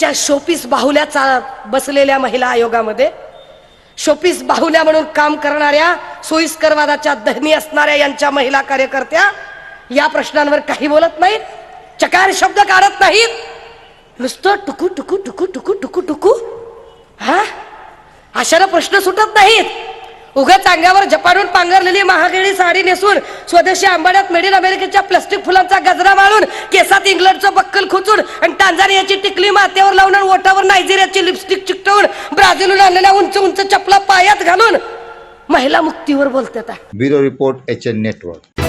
त्या शोपीस बाहुल्याचा बसलेल्या महिला आयोगामध्ये. शोपीस बाहुल्या म्हणून काम करणाऱ्या सोयीस्करवादाच्या दहनी असणाऱ्या यांच्या महिला कार्यकर्त्या या प्रश्नांवर काही बोलत नाहीत चकार शब्द काढत नाहीत. नुसतं टुकू टुकू टुकू टुकू टुकू टुकू. हा? अशाला प्रश्न सुटत नाहीत. उगाच अंगावर जपानून पांघरलेली महागडी साडी नेसून स्वदेशी आंबाड्यात मेडिल अमेरिकेच्या प्लास्टिक फुलांचा गजरा माळून केसात इंग्लंडचं बक्कल खोचून आणि टांझानियाची टिकली माथ्यावर लावून आणि ओठावर नायजेरियाची लिपस्टिक चिकटवून ब्राझीलहून आणलेल्या उंच उंच चपला पायात घालून महिला मुक्तीवर बोलतात. Bureau report H N network.